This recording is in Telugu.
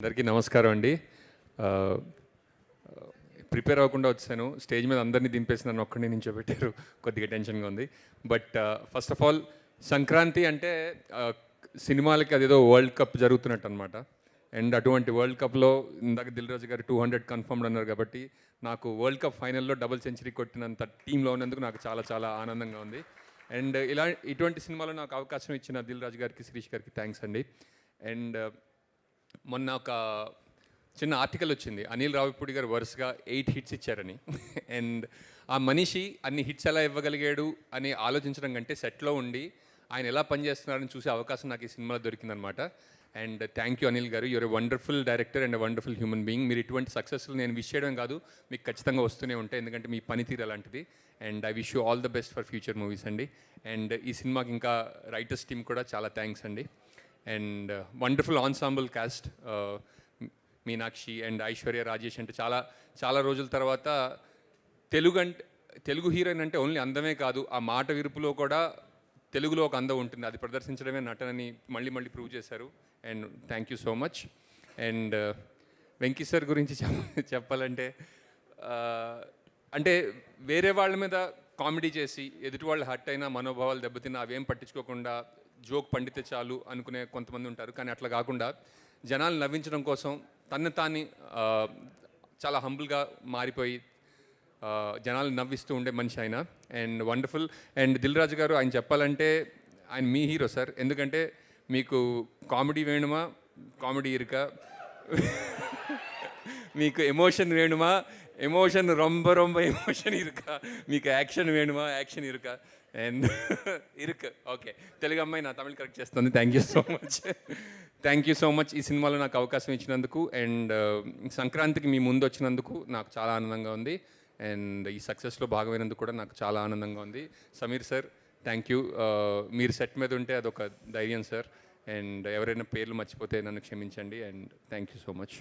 అందరికీ నమస్కారం అండి. ప్రిపేర్ అవ్వకుండా వచ్చాను. స్టేజ్ మీద అందరినీ దింపేసి నన్ను ఒక్కడిని నించోబెట్టారు. కొద్దిగా టెన్షన్గా ఉంది. But first of all Sankranti అంటే సినిమాలకి అదేదో వరల్డ్ కప్ జరుగుతున్నట్టు అనమాట అండ్ అటువంటి వరల్డ్ కప్లో ఇందాక దిల్ రాజు గారు టూ హండ్రెడ్ కన్ఫర్మ్డ్ అన్నారు కాబట్టి నాకు వరల్డ్ కప్ ఫైనల్లో డబుల్ సెంచరీ కొట్టినంత టీంలో ఉన్నందుకు నాకు చాలా చాలా ఆనందంగా ఉంది. అండ్ ఇలా ఇటువంటి సినిమాలో నాకు అవకాశం ఇచ్చిన దిల్ రాజు గారికి శిరీష్ గారికి థ్యాంక్స్ అండి. అండ్ మొన్న ఒక చిన్న ఆర్టికల్ వచ్చింది. అనిల్ రావిపూడి గారు వరుసగా ఎయిట్ హిట్స్ ఇచ్చారని. అండ్ ఆ మనిషి అన్ని హిట్స్ ఎలా ఇవ్వగలిగాడు అని ఆలోచించడం కంటే సెట్లో ఉండి ఆయన ఎలా పనిచేస్తున్నారని చూసే అవకాశం నాకు ఈ సినిమాలో దొరికిందనమాట అండ్ థ్యాంక్ యూ అనిల్ గారు. Your wonderful director and wonderful human being మీరు ఇటువంటి సక్సెస్లు నేను విష్ చేయడం కాదు. మీకు ఖచ్చితంగా వస్తూనే ఉంటాయి. ఎందుకంటే మీ పనితీరు అలాంటిది. And I wish you all the best for future movies అండి. అండ్ ఈ సినిమాకి ఇంకా రైటర్స్ టీమ్ కూడా చాలా థ్యాంక్స్ అండి. And wonderful ensemble cast Meenakshi and Aishwarya Rajesh అంటే చాలా చాలా రోజుల తర్వాత తెలుగు అంటే తెలుగు హీరోయిన్ అంటే ఓన్లీ అందమే కాదు ఆ మాట విరుపులో కూడా తెలుగులో ఒక అందం ఉంటుంది. అది ప్రదర్శించడమే నటనని మళ్ళీ మళ్ళీ ప్రూవ్ చేశారు. And thank you so much and uh, Venky sir గురించి చెప్ప చెప్పాలంటే అంటే వేరే వాళ్ళ మీద కామెడీ చేసి ఎదుటి వాళ్ళు హర్ట్ అయినా మనోభావాలు దెబ్బతిన్నా అవేం పట్టించుకోకుండా జోక్ పండితే చాలు అనుకునే కొంతమంది ఉంటారు. కానీ అట్లా కాకుండా జనాలు నవ్వించడం కోసం తను తాన్ని చాలా హంబుల్గా మారిపోయి జనాలు నవ్విస్తూ ఉండే మనిషి ఆయన. And wonderful. And Dil Raju గారు ఆయన చెప్పాలంటే ఆయన మీ హీరో సార్. ఎందుకంటే మీకు కామెడీ వేణుమా కామెడీ ఇరుక మీకు ఎమోషన్ వేణుమా ఎమోషన్ ரொம்ப ரொம்ப ఎమోషన్ ఇరుకా మీకు యాక్షన్ వేణుమా యాక్షన్ ఇరుకా అండ్ ఇరుక్ ఓకే తెలుగు అమ్మాయి నా తమిళ కరెక్ట్ చేస్తుంది. Thank you so much thank you so much ఈ సినిమాలో నాకు అవకాశం ఇచ్చినందుకు అండ్ uh, సంక్రాంతికి మీ ముందు వచ్చినందుకు నాకు చాలా ఆనందంగా ఉంది. అండ్ ఈ సక్సెస్లో భాగమైనందుకు కూడా నాకు చాలా ఆనందంగా ఉంది. సమీర్ సార్ థ్యాంక్ యూ మీరు సెట్ మీద ఉంటే అదొక ధైర్యం సార్ అండ్ ఎవరైనా పేర్లు మర్చిపోతే నన్ను క్షమించండి. And thank you so much